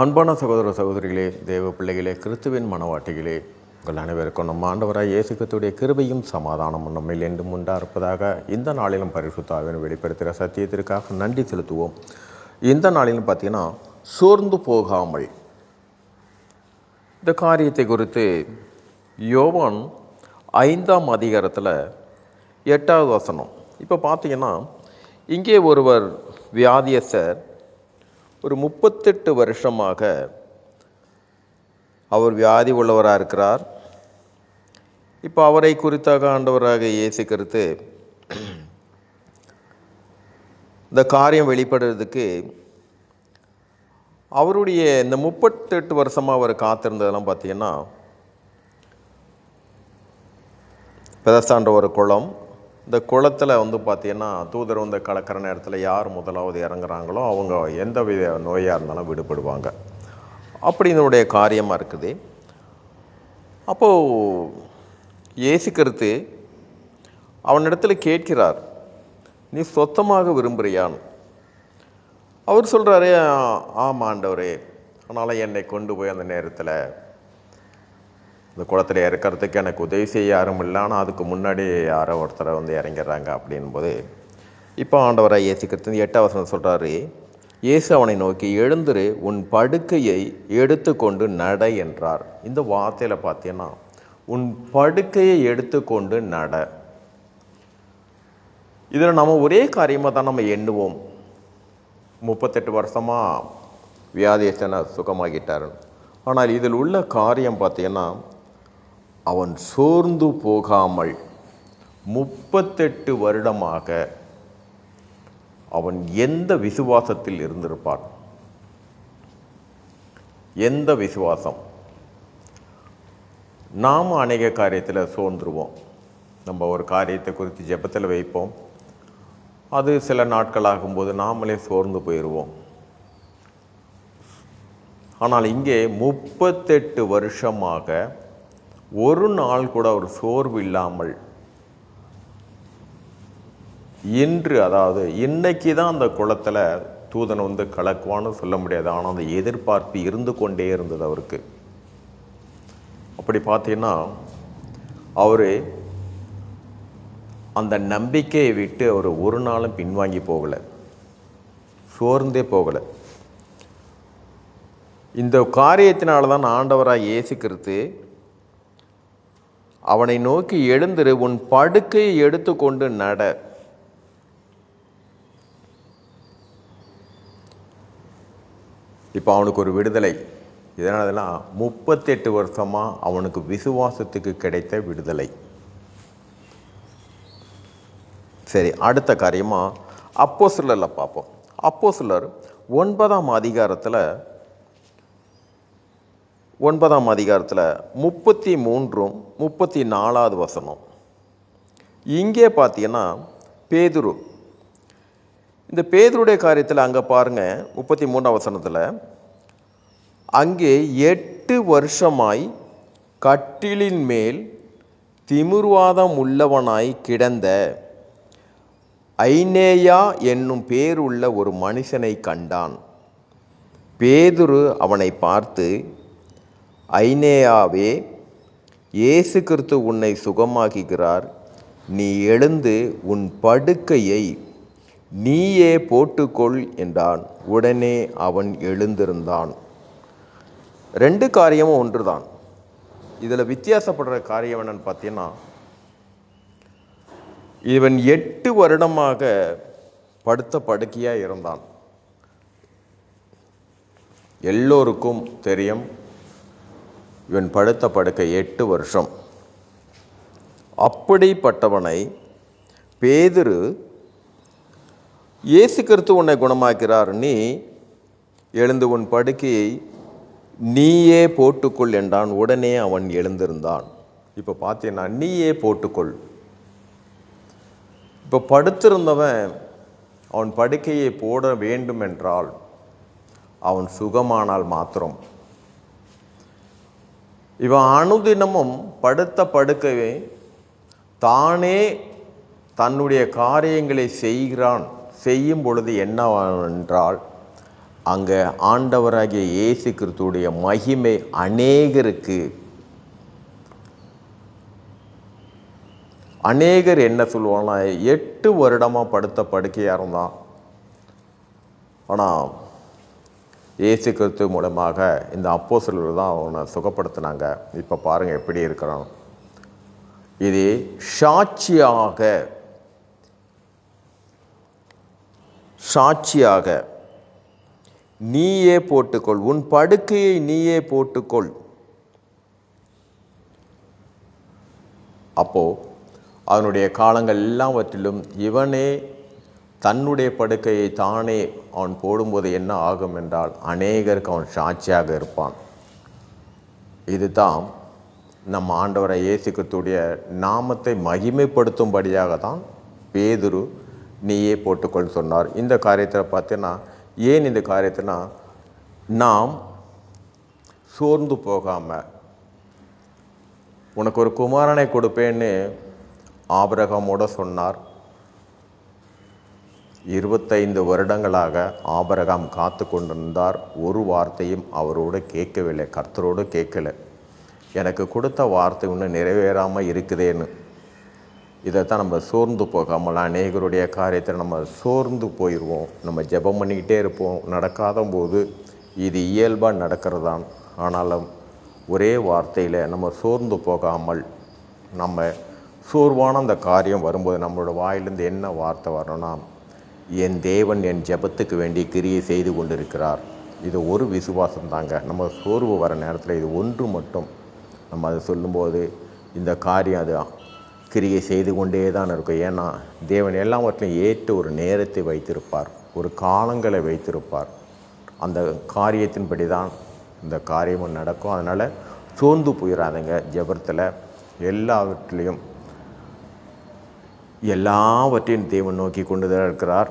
அன்பான சகோதர சகோதரிகளே தேவ பிள்ளைகளே கிறிஸ்துவின் மனவாட்டிகளே உங்கள் அனைவருக்கும் நம்ம ஆண்டவராக இயேசு கிறிஸ்துவுடைய கிருபையும் சமாதானமும் நம்மில் என்றும் உண்டா இருப்பதாக இந்த நாளிலும் பரிசுத்தாவின் வெளிப்படுத்துகிற சத்தியத்திற்காக நன்றி செலுத்துவோம். இந்த நாளிலும் பார்த்தீங்கன்னா சோர்ந்து போகாமல் இந்த காரியத்தை குறித்து யோவான் ஐந்தாம் அதிகாரத்தில் எட்டாவது வசனம். இப்போ பார்த்தீங்கன்னா இங்கே ஒருவர் வியாதியஸ்தர் ஒரு முப்பத்தெட்டு வருஷமாக அவர் வியாதி உள்ளவராக இருக்கிறார். இப்போ அவரை குறித்தாக ஆண்டவராக இயேசு இந்த காரியம் வெளிப்படுறதுக்கு அவருடைய இந்த முப்பத்தெட்டு வருஷமாக அவர் காத்திருந்ததெல்லாம் பார்த்தீங்கன்னா பெதஸ்தான்ற ஒரு குளம். இந்த குளத்தில் வந்து பார்த்தீங்கன்னா தூதர் வந்து கலக்கிற நேரத்தில் யார் முதலாவது இறங்குறாங்களோ அவங்க எந்த வித நோயாக இருந்தாலும் விடுபடுவாங்க. அப்படினுடைய காரியமாக இருக்குது. அப்போது இயேசு கிறிஸ்து அவனிடத்துல கேட்கிறார் நீ சொத்தமாக விரும்புகிறியான்னு அவர் சொல்கிறாரே ஆமாண்டவரே அதனால் என்னை கொண்டு போய் அந்த நேரத்தில் இந்த குளத்தில் இறக்கிறதுக்கு எனக்கு உதவி செய்ய யாரும் இல்லை. ஆனால் அதுக்கு முன்னாடி யாரோ ஒருத்தரை வந்து இறங்கிடுறாங்க அப்படின்போது இப்போ ஆண்டவராக இயேசு கிறிஸ்து எட்டாம் வசனம் சொல்கிறாரு இயேசு அவனை நோக்கி எழுந்துரு உன் படுக்கையை எடுத்துக்கொண்டு நட என்றார். இந்த வார்த்தையில் பார்த்தீங்கன்னா உன் படுக்கையை எடுத்துக்கொண்டு நட இதில் நம்ம ஒரே காரியமாக தான் நம்ம எண்ணுவோம். முப்பத்தெட்டு வருஷமாக வியாதியஸ்தனை சுகமாகிட்டார். ஆனால் இதில் உள்ள காரியம் பார்த்தீங்கன்னா அவன் சோர்ந்து போகாமல் முப்பத்தெட்டு வருடமாக அவன் எந்த விசுவாசத்தில் இருந்திருப்பான்? எந்த விசுவாசம்? நாம் அநேக காரியத்தில் சோர்ந்துருவோம். நம்ம ஒரு காரியத்தை குறித்து ஜெபத்தில் வைப்போம். அது சில நாட்கள் ஆகும்போது நாமளே சோர்ந்து போயிடுவோம் ஆனால் இங்கே முப்பத்தெட்டு வருஷமாக ஒரு நாள் கூட ஒரு சோர்வு இல்லாமல் இன்று அதாவது இன்னைக்கு தான் அந்த குளத்தில் தூதன் வந்து கலக்குவான்னு சொல்ல முடியாது. ஆனால் அந்த எதிர்பார்ப்பு இருந்து கொண்டே இருந்தது அவருக்கு. அப்படி பார்த்தீங்கன்னா அவர் அந்த நம்பிக்கையை விட்டு அவர் ஒரு நாளும் பின்வாங்கி போகலை. சோர்ந்தே போகலை. இந்த காரியத்தினால தான் ஆண்டவராக இயேசுக்கிறது அவனை நோக்கி எழுந்திரு உன் படுக்கையை எடுத்துக்கொண்டு நட. இப்போ அவனுக்கு ஒரு விடுதலை. இதனாலலாம் முப்பத்தெட்டு வருஷமாக அவனுக்கு விசுவாசத்துக்கு கிடைத்த விடுதலை. சரி அடுத்த காரியமாக அப்போ சிலரில் பார்ப்போம். அப்போ சிலர் ஒன்பதாம் அதிகாரத்தில் ஒன்பதாம் அதிகாரத்தில் முப்பத்தி மூன்றும் முப்பத்தி நாலாவது வசனம். இங்கே பார்த்தீங்கன்னா பேதுரு. இந்த பேதுருடைய காரியத்தில் அங்கே பாருங்கள் முப்பத்தி மூணாம் வசனத்தில் அங்கே எட்டு வருஷமாய் கட்டிலின் மேல் திமிர்வாதம் உள்ளவனாய் கிடந்த ஐனேயா என்னும் பேருள்ள ஒரு மனுஷனை கண்டான். பேதுரு அவனை பார்த்து ஐனேயாவே இயேசு கிறிஸ்து உன்னை சுகமாக்குகிறார். நீ எழுந்து உன் படுக்கையை நீயே போட்டுக்கொள் என்றான். உடனே அவன் எழுந்திருந்தான். ரெண்டு காரியமும் ஒன்று தான் இதில் வித்தியாசப்படுற காரியம் என்னன்னு பார்த்தீங்கன்னா இவன் எட்டு வருடமாக படுத்த படுக்கையாக இருந்தான். எல்லோருக்கும் தெரியும் இவன் படுத்த படுக்கை எட்டு வருஷம். அப்படிப்பட்டவனை பேதிரு இயேசு கிறிஸ்து உன்னை குணமாக்கிறார் நீ எழுந்து உன் படுக்கையை நீயே போட்டுக்கொள் என்றான். உடனே அவன் எழுந்திருந்தான். இப்போ பார்த்தீங்கன்னா நீயே போட்டுக்கொள். இப்போ படுத்திருந்தவன் அவன் படுக்கையை போட வேண்டும் என்றால் அவன் சுகமானால் மாத்திரம். இவன் அனுதினமும் படுத்த படுக்கவே தானே தன்னுடைய காரியங்களை செய்கிறான். செய்யும் பொழுது என்னவென்றால் அங்கே ஆண்டவராகிய இயேசு கிறிஸ்துடைய மகிமை அநேகருக்கு அநேகர் என்ன சொல்லுவாங்கன்னா எட்டு வருடமாக படுத்த படுக்கையாக இருந்தான். ஆனால் இயேசு கிறிஸ்து மூலமாக இந்த அப்போஸ்தலர்கள் தான் அவனை சுகப்படுத்தினாங்க. இப்போ பாருங்கள் எப்படி இருக்கிறான். இது சாட்சியாக சாட்சியாக நீயே போட்டுக்கொள் உன் படுக்கையை நீயே போட்டுக்கொள். அப்போ அவனுடைய காலங்கள் எல்லாவற்றிலும் இவனே தன்னுடைய படுக்கையை தானே அவன் போடும்போது என்ன ஆகும் என்றால் அநேகருக்கு அவன் சாட்சியாக இருப்பான். இதுதான் நம்ம ஆண்டவரை இயேசுக்கத்துடைய நாமத்தை மகிமைப்படுத்தும்படியாக தான் பேதுரு நீயே போட்டுக்கொள் சொன்னார். இந்த காரியத்தில் பார்த்தீங்கன்னா ஏன் இந்த காரியத்தினா நாம் சோர்ந்து போகாமல் உனக்கு ஒரு குமாரனை கொடுப்பேன்னு ஆபரகமோட சொன்னார். இருபத்தைந்து வருடங்களாக ஆபரகாம் காத்து கொண்டிருந்தார். ஒரு வார்த்தையும் அவரோடு கேட்கவில்லை. கர்த்தரோடு கேட்கல. எனக்கு கொடுத்த வார்த்தை இன்னும் நிறைவேறாமல் இருக்குதேன்னு. இதைத்தான் நம்ம சோர்ந்து போகாமல் அநேகருடைய காரியத்தில் நம்ம சோர்ந்து போயிடுவோம் நம்ம ஜெபம் பண்ணிக்கிட்டே இருப்போம். நடக்காத போது இது இயல்பாக நடக்கிறதான் ஆனாலும் ஒரே வார்த்தையில் நம்ம சோர்ந்து போகாமல் நம்ம சோர்வான அந்த காரியம் வரும்போது நம்மளோட வாயிலேருந்து என்ன வார்த்தை வரணும்னா என் தேவன் என் ஜெபத்துக்கு வேண்டி கிரியை செய்து கொண்டிருக்கிறார். இது ஒரு விசுவாசம் தாங்க நம்ம சோர்வு வர நேரத்தில் இது ஒன்று மட்டும். நம்ம அதை சொல்லும்போது இந்த காரியம் அது கிரியை செய்து கொண்டே தான் இருக்கும். ஏன்னா தேவன் எல்லாவற்றையும் ஏற்று ஒரு நேரத்தை வைத்திருப்பார். ஒரு காலங்களை வைத்திருப்பார். அந்த காரியத்தின்படி தான் இந்த காரியமும் நடக்கும். அதனால் சோர்ந்து போயிடாதங்க ஜெபத்தில் எல்லாவற்றிலையும் எல்லாவற்றையும் தேவன் நோக்கி கொண்டு தான் இருக்கிறார்.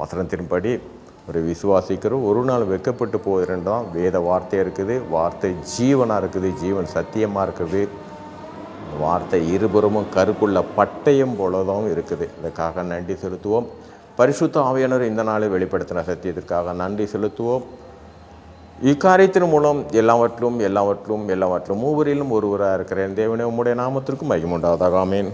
வசனத்தின்படி ஒரு விசுவாசிக்கிறோம் ஒரு நாள் வெக்கப்பட்டு போகிறேன் தான் வேத வார்த்தையாக இருக்குது வார்த்தை ஜீவனாக இருக்குது ஜீவன் சத்தியமாக இருக்குது. வார்த்தை இருபுறமும் கருக்குள்ள பட்டயம் போலதும் இருக்குது. இதற்காக நன்றி செலுத்துவோம். பரிசுத்த ஆவியானவர் இந்த நாளை வெளிப்படுத்தின சத்தியத்திற்காக நன்றி செலுத்துவோம். இக்காரியத்தின் மூலம் எல்லாவற்றிலும் எல்லாவற்றிலும் எல்லாவற்றிலும் மூவரிலும் ஒருவராக இருக்கிறேன் தேவனே உம்முடைய நாமத்திற்கும் மகிமுண்டாவதாக ஆமேன்.